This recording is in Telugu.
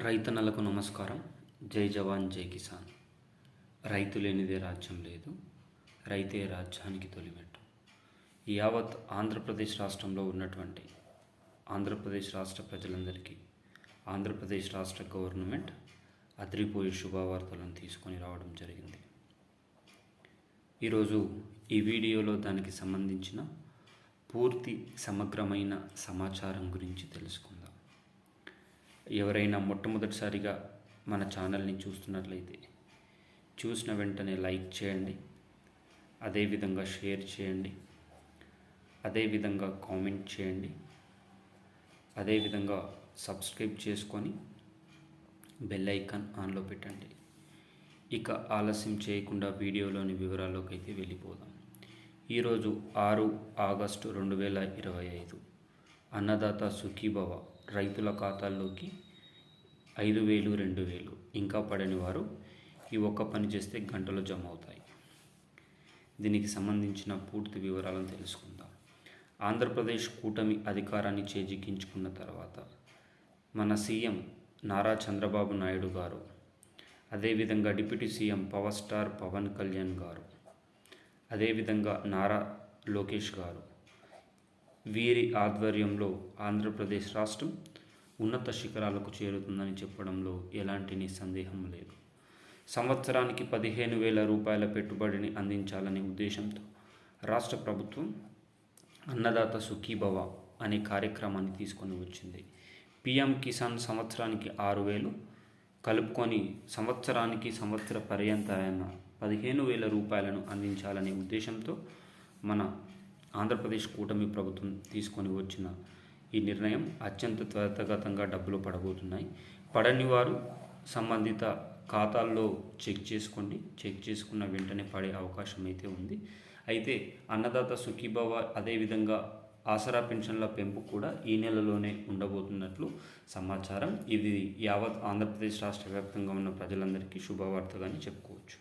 రైతన్నలకు నమస్కారం. జై జవాన్ జై కిసాన్. రైతు లేనిదే రాజ్యం లేదు. రైతే రాజ్యానికి తొలిమెట్టు. యావత్ ఆంధ్రప్రదేశ్ రాష్ట్రంలో ఉన్నటువంటి ఆంధ్రప్రదేశ్ రాష్ట్ర ప్రజలందరికీ ఆంధ్రప్రదేశ్ రాష్ట్ర గవర్నమెంట్ అదిరిపోయే శుభవార్తలను తీసుకొని రావడం జరిగింది. ఈరోజు ఈ వీడియోలో దానికి సంబంధించిన పూర్తి సమగ్రమైన సమాచారం గురించి తెలుసుకుందాం. ఎవరైనా మొట్టమొదటిసారిగా మన ఛానల్ని చూస్తున్నట్లయితే చూసిన వెంటనే లైక్ చేయండి అదేవిధంగా షేర్ చేయండి అదేవిధంగా కామెంట్ చేయండి అదేవిధంగా సబ్స్క్రైబ్ చేసుకొని బెల్ ఐకాన్ ఆన్లో పెట్టండి. ఇక ఆలస్యం చేయకుండా వీడియోలోని వివరాల్లోకి అయితే వెళ్ళిపోదాం. ఈరోజు ఆరు ఆగస్టు రెండు వేల ఇరవై ఐదు. అన్నదాత సుఖీభవ రైతుల ఖాతాల్లోకి ఐదు వేలు రెండు వేలు ఇంకా పడని వారు ఈ ఒక్క పని చేస్తే గంటలో జమ అవుతాయి. దీనికి సంబంధించిన పూర్తి వివరాలను తెలుసుకుందాం. ఆంధ్రప్రదేశ్ కూటమి అధికారాన్ని చేజిక్కించుకున్న తర్వాత మన సీఎం నారా చంద్రబాబు నాయుడు గారు అదేవిధంగా deputy CM power star Pawan Kalyan గారు అదేవిధంగా నారా లోకేష్ గారు వీరి ఆధ్వర్యంలో ఆంధ్రప్రదేశ్ రాష్ట్రం ఉన్నత శిఖరాలకు చేరుతుందని చెప్పడంలో ఎలాంటి సందేహం లేదు. సంవత్సరానికి పదిహేను వేల రూపాయల పెట్టుబడిని అందించాలనే ఉద్దేశంతో రాష్ట్ర ప్రభుత్వం అన్నదాత సుఖీభవ అనే కార్యక్రమాన్ని తీసుకొని వచ్చింది. పిఎం కిసాన్ సంవత్సరానికి ఆరు వేలు కలుపుకొని సంవత్సరానికి సంవత్సర పర్యంతమైన పదిహేను వేల రూపాయలను అందించాలనే ఉద్దేశంతో మన ఆంధ్రప్రదేశ్ కూటమి ప్రభుత్వం తీసుకొని వచ్చిన ఈ నిర్ణయం అత్యంత త్వరితగతంగా డబ్బులు పడబోతున్నాయి. పడని వారు సంబంధిత ఖాతాల్లో చెక్ చేసుకోండి. చెక్ చేసుకున్న వెంటనే పడే అవకాశం అయితే ఉంది. అయితే అన్నదాత సుఖీభవ అదేవిధంగా ఆసరా పెన్షన్ల పెంపు కూడా ఈ నెలలోనే ఉండబోతున్నట్లు సమాచారం. ఇది యావత్ ఆంధ్రప్రదేశ్ రాష్ట్ర వ్యాప్తంగా ఉన్న ప్రజలందరికీ శుభవార్తగానే చెప్పుకోవచ్చు.